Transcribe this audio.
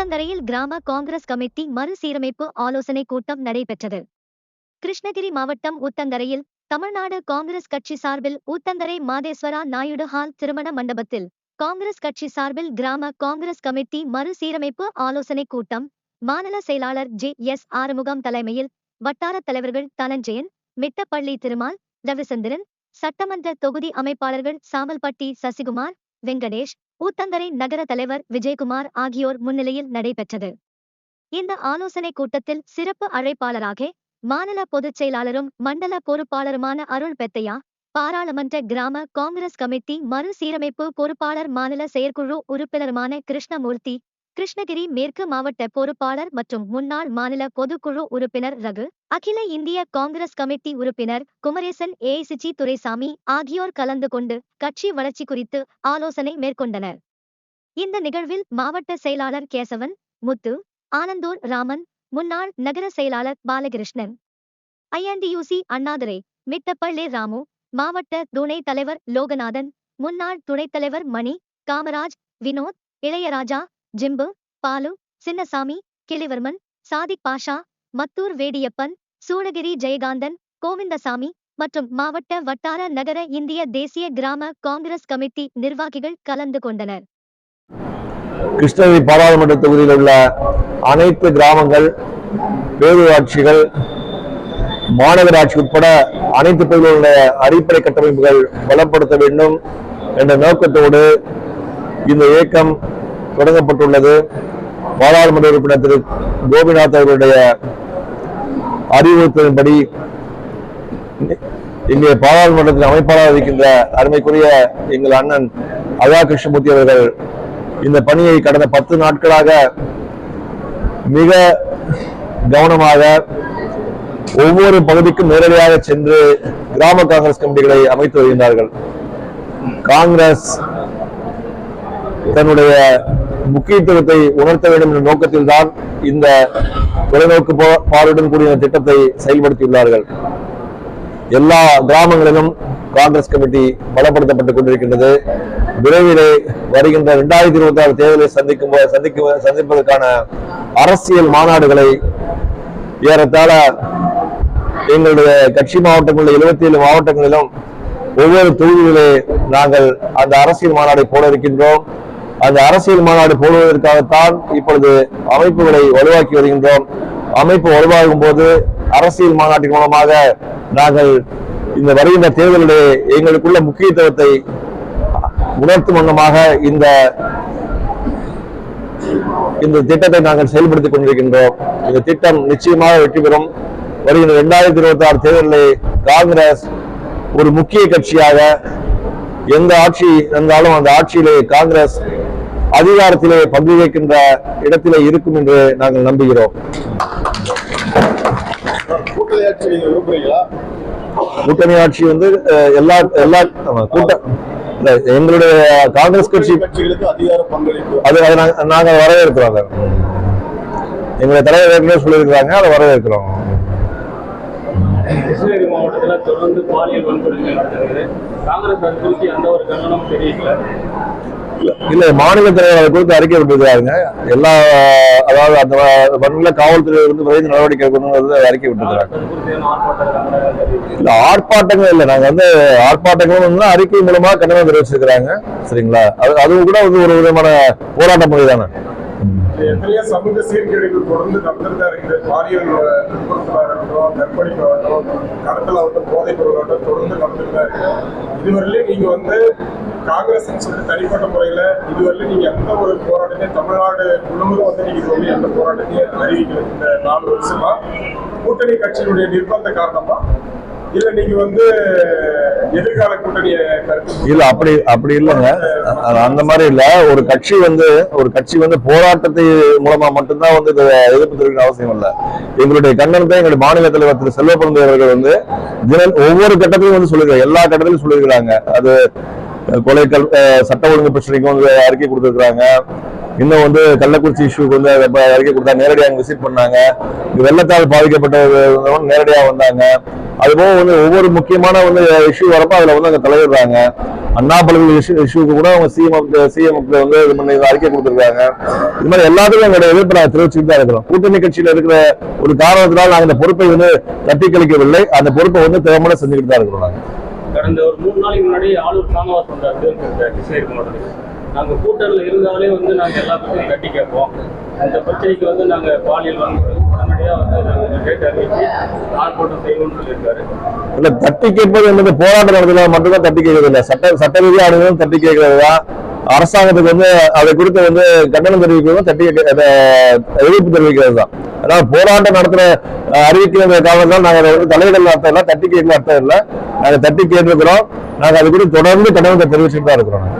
ஊத்தங்கரையில் கிராம காங்கிரஸ் கமிட்டி மறுசீரமைப்பு ஆலோசனை கூட்டம் நடைபெற்றது. கிருஷ்ணகிரி மாவட்டம் ஊத்தங்கரையில் தமிழ்நாடு காங்கிரஸ் கட்சி சார்பில் ஊத்தங்கரை மாதேஸ்வரா நாயுடு ஹால் திருமண மண்டபத்தில் காங்கிரஸ் கட்சி சார்பில் கிராம காங்கிரஸ் கமிட்டி மறுசீரமைப்பு ஆலோசனை கூட்டம் மாநில செயலாளர் ஜே எஸ் ஆறுமுகம் தலைமையில் வட்டார தலைவர்கள் தனஞ்சயன் மிட்டப்பள்ளி திருமால் ரவிசந்திரன் சட்டமன்ற தொகுதி அமைப்பாளர்கள் சாமல்பட்டி சசிகுமார் வெங்கடேஷ் ஊத்தங்கரை நகர தலைவர் விஜயகுமார் ஆகியோர் முன்னிலையில் நடைபெற்றது. இந்த ஆலோசனை கூட்டத்தில் சிறப்பு அழைப்பாளராக மாநில பொதுச் செயலாளரும் மண்டல பொறுப்பாளருமான அருள் பெத்தையா பாராளுமன்ற கிராம காங்கிரஸ் கமிட்டி மறுசீரமைப்பு பொறுப்பாளர் மாநில செயற்குழு உறுப்பினருமான கிருஷ்ணமூர்த்தி கிருஷ்ணகிரி மேற்கு மாவட்ட பொறுப்பாளர் மற்றும் முன்னாள் மாநில பொதுக்குழு உறுப்பினர் ரகு அகில இந்திய காங்கிரஸ் கமிட்டி உறுப்பினர் குமரேசன் ஏசிஜி துரைசாமி ஆகியோர் கலந்து கொண்டு கட்சி வளர்ச்சி குறித்து ஆலோசனை மேற்கொண்டனர். இந்த நிகழ்வில் மாவட்ட செயலாளர் கேசவன் முத்து ஆனந்தூர் ராமன் முன்னாள் நகர செயலாளர் பாலகிருஷ்ணன் ஐஎன்டியூசி அண்ணாதுரை மிட்டப்பள்ளி ராமு மாவட்ட துணைத் தலைவர் லோகநாதன் முன்னாள் துணைத் தலைவர் மணி காமராஜ் வினோத் இளையராஜா ஜிம்பு பாலு சின்னசாமி கிளிவர்மன் சாதிக் பாஷா மத்தூர் வேடியப்பன் சூளகிரி ஜெயகாந்தன் கோவிந்தசாமி மற்றும் மாவட்ட வட்டார நகர இந்திய தேசிய கிராம காங்கிரஸ் கமிட்டி நிர்வாகிகள் கலந்து கொண்டனர். கிருஷ்ணகிரி பாராளுமன்ற தொகுதியில் உள்ள அனைத்து கிராமங்கள் பேரூராட்சிகள் மாநகராட்சி உட்பட அனைத்து பகுதிகளுடைய அடிப்படை கட்டமைப்புகள் பலப்படுத்த வேண்டும் என்ற நோக்கத்தோடு இந்த இயக்கம் தொடங்கப்பட்டுள்ளது பாராளுமன்ற உறுப்பினர் திரு. கோபிநாத் அவர்களுடைய அறிவுறுத்தலின்படி இங்கே பாராளுமன்றத்தில் அமைப்பாளராக இருக்கின்ற அருமைக்குரிய எங்கள் அண்ணன் அழகா கிருஷ்ணமூர்த்தி அவர்கள் இந்த பணியை கடந்த பத்து நாட்களாக மிக கவனமாக ஒவ்வொரு பகுதிக்கும் நேரடியாக சென்று கிராம காங்கிரஸ் கமிட்டிகளை அமைத்து வருகின்றார்கள். காங்கிரஸ் தன்னுடைய முக்கியத்துவத்தை உணர்த்த வேண்டும் என்ற நோக்கத்தில் தான் இந்த தொலைநோக்கு பா- பார்வையுடன் கூடிய திட்டத்தை செயல்படுத்தியுள்ளார்கள். எல்லா கிராமங்களிலும் காங்கிரஸ் கமிட்டி பலப்படுத்தப்பட்டுக் கொண்டிருக்கின்றது. விரைவிலே வருகின்ற இரண்டாயிரத்தி இருபத்தி ஆறு தேர்தலை சந்திக்கும் சந்திக்கும் சந்திப்பதற்கான அரசியல் மாநாடுகளை ஏறத்தாழ எங்களுடைய கட்சி மாவட்டங்களில் எழுபத்தி ஏழு மாவட்டங்களிலும் ஒவ்வொரு தொகுதிகளிலே நாங்கள் அந்த அரசியல் மாநாடை போட இருக்கின்றோம். அந்த அரசியல் மாநாடு போடுவதற்காகத்தான் இப்பொழுது அமைப்புகளை வலுவாக்கி வருகின்றோம். அமைப்பு வலுவாகும் போது அரசியல் மாநாட்டின் மூலமாக நாங்கள் இந்த வருகின்ற தேர்தலிலே எங்களுக்குள்ள முக்கியத்துவத்தை உணர்த்தும் வண்ணமாக இந்த இந்த திட்டத்தை நாங்கள் செயல்படுத்திக் கொண்டிருக்கின்றோம். இந்த திட்டம் நிச்சயமாக வெற்றி பெறும். வருகின்ற இரண்டாயிரத்தி இருபத்தி ஆறு தேர்தலில் காங்கிரஸ் ஒரு முக்கிய கட்சியாக எந்த ஆட்சி இருந்தாலும் அந்த ஆட்சியிலே காங்கிரஸ் அதிகாரத்திலே பங்கு வகிக்கின்ற இடத்திலே இருக்கும் என்று நாங்கள் நம்புகிறோம். கூட்டணி ஆட்சி நீங்க விரும்புறீங்களா கூட்டணி ஆட்சி வந்து எல்லா எல்லா ஆமா, கூட்ட இல்ல, எங்களுடைய காங்கிரஸ் கட்சி அது அதை நாங்க- நாங்க வரவேற்கிறோம். அதை எங்களுடைய தலைவர் ஏற்கனவே சொல்லியிருக்கிறாங்க அதை வரவேற்கிறோம். மாவட்டத்தில் தொடர்ந்து பாலியல் வன்கொடுமை நடக்கிறது காங்கிரஸ் அது குறித்து எந்த ஒரு கண்டனமும் தெரிவிக்கல. இல்ல மாநில தலைவர் அதை குறித்து அறிக்கை விட்டிருக்காருங்க எல்லா அதாவது அந்த வன்முறை காவல்துறை வந்து விரைந்து நடவடிக்கை எடுக்கணுங்கிறது அறிக்கை கண்டனம் தெரிவிக்கல? இல்ல ஆர்ப்பாட்டங்கள் இல்ல. நாங்க வந்து ஆர்ப்பாட்டங்களும் வந்து அறிக்கை மூலமா கண்டனம் தெரிவிச்சிருக்கிறாங்க. சரிங்களா? அது அதுவும் கூட வந்து ஒரு விதமான போராட்ட முறை தானே? எத்தனையோ சமூக சீர்கேடுகள் தொடர்ந்து நடந்துட்டு தான் இருக்குது பாலியல் துன்புறுத்தலாகட்டும் கற்பழிப்பாகட்டும் கடத்தலாகட்டும் போதைப் பொருளாகட்டும் தொடர்ந்து நடந்துட்டு தான் இருக்குது இதுவரையிலும் நீங்க வந்து காங்கிரஸ் சொல்லி தனிப்பட்ட முறையில இதுவரையிலும் நீங்க எந்த ஒரு போராட்டத்தையும் தமிழ்நாடு முழுவதும் வந்து நீங்க சொல்லி எந்த போராட்டத்தையும் அறிவிக்கல. இந்த நாலு வருஷமா கூட்டணி கட்சியினுடைய நிர்பந்த காரணமா இல்ல நீங்க வந்து எதிர்கால கூட்டணிய இல்ல அப்படி அப்படி இல்லைங்க. அந்த மாதிரி இல்ல. ஒரு கட்சி வந்து ஒரு கட்சி வந்து போராட்டத்தை மூலமா மட்டும்தான் வந்து இதை எதிர்ப்பு தெரிவிக்க அவசியம் இல்ல. எங்களுடைய கண்டனத்தை எங்களுடைய மாநில தலைவர் திரு செல்வப்பிரந்தை அவர்கள் வந்து தினம் ஒவ்வொரு கட்டத்திலும் வந்து சொல்லியிருக்காங்க எல்லா கட்டத்திலும் சொல்லியிருக்கிறாங்க அது கொலை கல் சட்ட ஒழுங்கு பிரச்சனைக்கும் வந்து அறிக்கை கொடுத்துருக்குறாங்க. இன்னும் வந்து கள்ளக்குறிச்சி இஷ்யூக்கு வந்து அதை அறிக்கை கொடுத்தா நேரடியாக விசிட் பண்ணாங்க. வெள்ளத்தால் பாதிக்கப்பட்ட நேரடியாக வந்தாங்க. அதுபோக வந்து ஒவ்வொரு முக்கியமான வந்து இஷ்யூ வரப்போ அதில் வந்து அங்கே தலையிடுறாங்க. அண்ணா பல்கலை இஷ்யூ இஷ்யூக்கு கூட அவங்க சிஎம் சிஎம் வந்து இது பண்ணி அறிக்கை கொடுத்துருக்காங்க. இது மாதிரி எல்லாத்துக்கும் எங்களுடைய எதிர்ப்பு நாங்கள் தெரிவிச்சுட்டு தான் இருக்கிறோம். கூட்டணி கட்சியில் இருக்கிற ஒரு காரணத்தினால் நாங்கள் அந்த பொறுப்பை வந்து தட்டி கழிக்கவில்லை அந்த பொறுப்பை வந்து தேவையான செஞ்சுக்கிட்டு தான் இருக்கிறோம் நாங்கள் கடந்த ஒரு மூணு நாளைக்கு முன்னாடி ஆளுநர் சாமவாஸ் வந்தார் கிருஷ்ணகிரி மாவட்டத்துக்கு நாங்கள் கூட்டத்தில் இருந்தாலே வந்து நாங்கள் எல்லாத்துக்கும் கட்டி கேட்போம். இந்த பிரச்சனைக்கு வந்து நாங்கள் பாலியல் வந்து இல்ல தட்டி கேட்பது என்பது போராட்ட நடத்தினா மட்டும்தான் தட்டி கேட்கறது இல்ல சட்ட சட்ட ரீதியா அணுகும் தட்டி கேட்கறது தான் அரசாங்கத்துக்கு வந்து அதை குறித்து வந்து கண்டனம் தெரிவிக்கிறதும் தட்டி எதிர்ப்பு தெரிவிக்கிறது தான் அதாவது போராட்டம் நடத்துற அறிவிக்கிற காரணத்தால் நாங்கள் அதை வந்து தலையிடல் அர்த்தம் இல்லை தட்டி கேட்கல அர்த்தம் இல்லை. நாங்கள் தட்டி கேட்டிருக்கிறோம். நாங்கள் அது குறித்து தொடர்ந்து கண்டனத்தை தெரிவிச்சுட்டு தான் இருக்கிறோம். நாங்க.